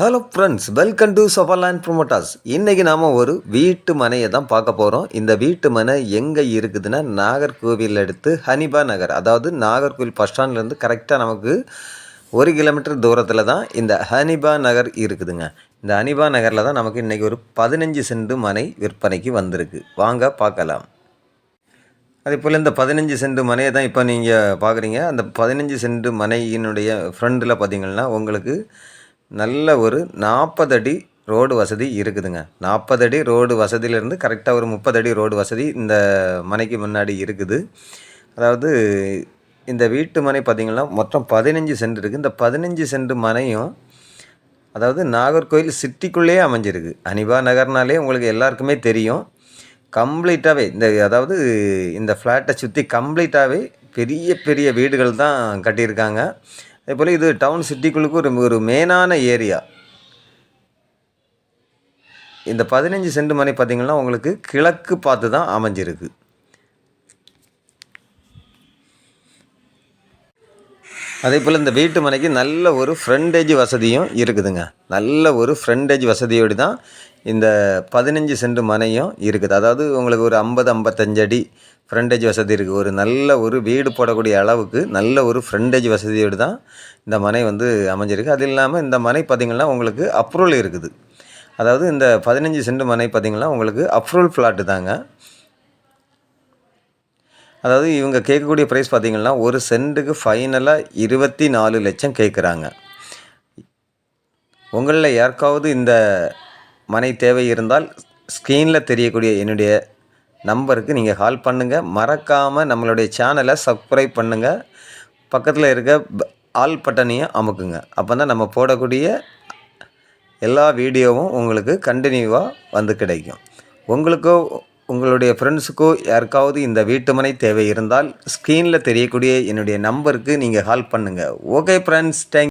Hello friends welcome to Safarland promoters இன்றைக்கி நாம் ஒரு வீட்டு மனையை தான் பார்க்க போகிறோம் இந்த வீட்டு மனை எங்கே இருக்குதுன்னா நாகர்கோவில் எடுத்து ஹனிபா நகர். அதாவது நாகர்கோவில் பஸ் ஸ்டாண்ட்லேருந்து கரெக்டாக நமக்கு ஒரு கிலோமீட்டர் தூரத்தில் தான் இந்த ஹனிபா நகர் இருக்குதுங்க. இந்த ஹனிபா நகரில் தான் நமக்கு இன்றைக்கி ஒரு பதினஞ்சு சென்ட் மனை விற்பனைக்கு வந்திருக்கு. வாங்க பார்க்கலாம். அதே போல் இந்த பதினஞ்சு சென்ட் மனையை தான் இப்போ நீங்கள் பார்க்குறீங்க. அந்த பதினஞ்சு சென்ட் மனையினுடைய ஃப்ரண்டில் பார்த்தீங்கன்னா உங்களுக்கு நல்ல ஒரு நாற்பது அடி ரோடு வசதி இருக்குதுங்க. நாற்பது அடி ரோடு வசதியிலேருந்து கரெக்டாக ஒரு முப்பது அடி ரோடு வசதி இந்த மனைக்கு முன்னாடி இருக்குது. அதாவது இந்த வீட்டு மனை பார்த்திங்கன்னா மொத்தம் பதினஞ்சு சென்ட் இருக்குது இந்த பதினஞ்சு சென்ட் மனையும் அதாவது நாகர்கோயில் சிட்டிக்குள்ளேயே அமைஞ்சிருக்கு. அனிபா நகர்னாலே உங்களுக்கு எல்லாருக்குமே தெரியும். கம்ப்ளீட்டாகவே இந்த அதாவது இந்த ஃப்ளாட்டை சுற்றி கம்ப்ளீட்டாகவே பெரிய பெரிய வீடுகள் தான் கட்டியிருக்காங்க. அதேபோல் இது டவுன் சிட்டிக்குள்ளுக்கு ஒரு ஒரு மெயினான ஏரியா இந்த பதினஞ்சு சென்ட் மனை பார்த்திங்கன்னா உங்களுக்கு கிழக்கு பார்த்து தான் அமைஞ்சிருக்கு. அதே போல் இந்த வீட்டு மனைக்கு நல்ல ஒரு ஃப்ரண்டேஜ் வசதியும் இருக்குதுங்க. நல்ல ஒரு ஃப்ரண்டேஜ் வசதியோடு தான் இந்த பதினஞ்சு சென்ட் மனையும் இருக்குது. அதாவது உங்களுக்கு ஒரு ஐம்பது ஐம்பத்தஞ்சு அடி ஃப்ரண்டேஜ் வசதி இருக்குது ஒரு நல்ல ஒரு வீடு போடக்கூடிய அளவுக்கு நல்ல ஒரு ஃப்ரண்டேஜ் வசதியோடு தான் இந்த மனை வந்து அமைஞ்சிருக்கு. அது இல்லாமல் இந்த மனை பார்த்திங்கன்னா உங்களுக்கு அப்ரூவல் இருக்குது. அதாவது இந்த பதினஞ்சு சென்ட் மனை பார்த்திங்கன்னா உங்களுக்கு அப்ரூவல் ஃப்ளாட்டு தாங்க. அதாவது இவங்க கேட்கக்கூடிய ப்ரைஸ் பார்த்திங்கன்னா ஒரு சென்ட்டுக்கு ஃபைனலாக இருபத்தி நாலு லட்சம் கேட்குறாங்க. உங்களில் யாருக்காவது இந்த மனை தேவை இருந்தால் ஸ்க்ரீனில் தெரியக்கூடிய என்னுடைய நம்பருக்கு நீங்கள் கால் பண்ணுங்கள் மறக்காமல் நம்மளுடைய சேனலை சப்ஸ்கிரைப் பண்ணுங்கள் பக்கத்தில் இருக்க ப- ஆல் பட்டனையும் அமுக்குங்க. அப்போ தான் நம்ம போடக்கூடிய எல்லா வீடியோவும் உங்களுக்கு கண்டினியூவாக வந்து கிடைக்கும். உங்களுக்கோ உங்களுடைய ஃப்ரெண்ட்ஸுக்கோ யாருக்காவது இந்த வீட்டுமனை தேவை இருந்தால் ஸ்க்ரீனில் தெரியக்கூடிய என்னுடைய நம்பருக்கு நீங்கள் கால் பண்ணுங்கள் ஓகே ஃப்ரெண்ட்ஸ் தேங்க்